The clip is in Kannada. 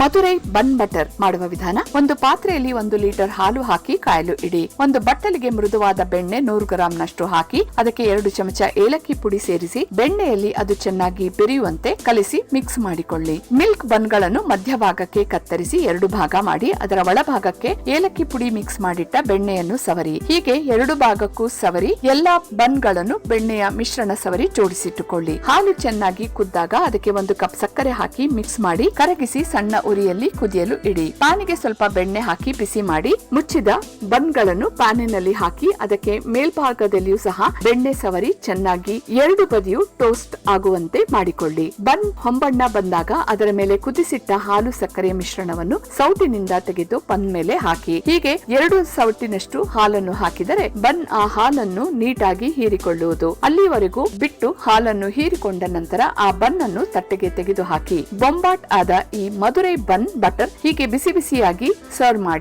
ಮಧುರೈ ಬನ್ ಬಟರ್ ಮಾಡುವ ವಿಧಾನ. ಒಂದು ಪಾತ್ರೆಯಲ್ಲಿ ಒಂದು ಲೀಟರ್ ಹಾಲು ಹಾಕಿ ಕಾಯಲು ಇಡಿ. ಒಂದು ಬಟ್ಟಲಿಗೆ ಮೃದುವಾದ ಬೆಣ್ಣೆ ನೂರು ಗ್ರಾಂನಷ್ಟು ಹಾಕಿ, ಅದಕ್ಕೆ ಎರಡು ಚಮಚ ಏಲಕ್ಕಿ ಪುಡಿ ಸೇರಿಸಿ, ಬೆಣ್ಣೆಯಲ್ಲಿ ಅದು ಚೆನ್ನಾಗಿ ಬೆರೆಯುವಂತೆ ಕಲಿಸಿ ಮಿಕ್ಸ್ ಮಾಡಿಕೊಳ್ಳಿ. ಮಿಲ್ಕ್ ಬನ್ಗಳನ್ನು ಮಧ್ಯಭಾಗಕ್ಕೆ ಕತ್ತರಿಸಿ ಎರಡು ಭಾಗ ಮಾಡಿ, ಅದರ ಒಳಭಾಗಕ್ಕೆ ಏಲಕ್ಕಿ ಪುಡಿ ಮಿಕ್ಸ್ ಮಾಡಿಟ್ಟ ಬೆಣ್ಣೆಯನ್ನು ಸವರಿ. ಹೀಗೆ ಎರಡು ಭಾಗಕ್ಕೂ ಸವರಿ, ಎಲ್ಲಾ ಬನ್ಗಳನ್ನು ಬೆಣ್ಣೆಯ ಮಿಶ್ರಣ ಸವರಿ ಜೋಡಿಸಿಟ್ಟುಕೊಳ್ಳಿ. ಹಾಲು ಚೆನ್ನಾಗಿ ಕುದ್ದಾಗ ಅದಕ್ಕೆ ಒಂದು ಕಪ್ ಸಕ್ಕರೆ ಹಾಕಿ ಮಿಕ್ಸ್ ಮಾಡಿ ಕರಗಿಸಿ ಸಣ್ಣ ಉರಿಯಲ್ಲಿ ಕುದಿಯಲು ಇಡಿ. ಪಾನಿಗೆ ಸ್ವಲ್ಪ ಬೆಣ್ಣೆ ಹಾಕಿ ಬಿಸಿ ಮಾಡಿ, ಮುಚ್ಚಿದ ಬನ್ಗಳನ್ನು ಪ್ಯಾನಿನಲ್ಲಿ ಹಾಕಿ, ಅದಕ್ಕೆ ಮೇಲ್ಭಾಗದಲ್ಲಿಯೂ ಸಹ ಬೆಣ್ಣೆ ಸವರಿ ಚೆನ್ನಾಗಿ ಎರಡು ಬದಿಯು ಟೋಸ್ಟ್ ಆಗುವಂತೆ ಮಾಡಿಕೊಳ್ಳಿ. ಬನ್ ಹೊಂಬಣ್ಣ ಬಂದಾಗ ಅದರ ಮೇಲೆ ಕುದಿಸಿಟ್ಟ ಹಾಲು ಸಕ್ಕರೆ ಮಿಶ್ರಣವನ್ನು ಸೌಟಿನಿಂದ ತೆಗೆದು ಬನ್ ಮೇಲೆ ಹಾಕಿ. ಹೀಗೆ ಎರಡು ಸೌಟಿನಷ್ಟು ಹಾಲನ್ನು ಹಾಕಿದರೆ ಬನ್ ಆ ಹಾಲನ್ನು ನೀಟಾಗಿ ಹೀರಿಕೊಳ್ಳುವುದು. ಅಲ್ಲಿವರೆಗೂ ಬಿಟ್ಟು ಹಾಲನ್ನು ಹೀರಿಕೊಂಡ ನಂತರ ಆ ಬನ್ ಅನ್ನು ತಟ್ಟೆಗೆ ತೆಗೆದು ಹಾಕಿ ಬೊಂಬಾಟ್ ಆದ ಈ ಮಧುರೈ ಬನ್ ಬಟರ್ ಹೀಗೆ ಬಿಸಿ ಬಿಸಿಯಾಗಿ ಸರ್ವ್ ಮಾಡಿ.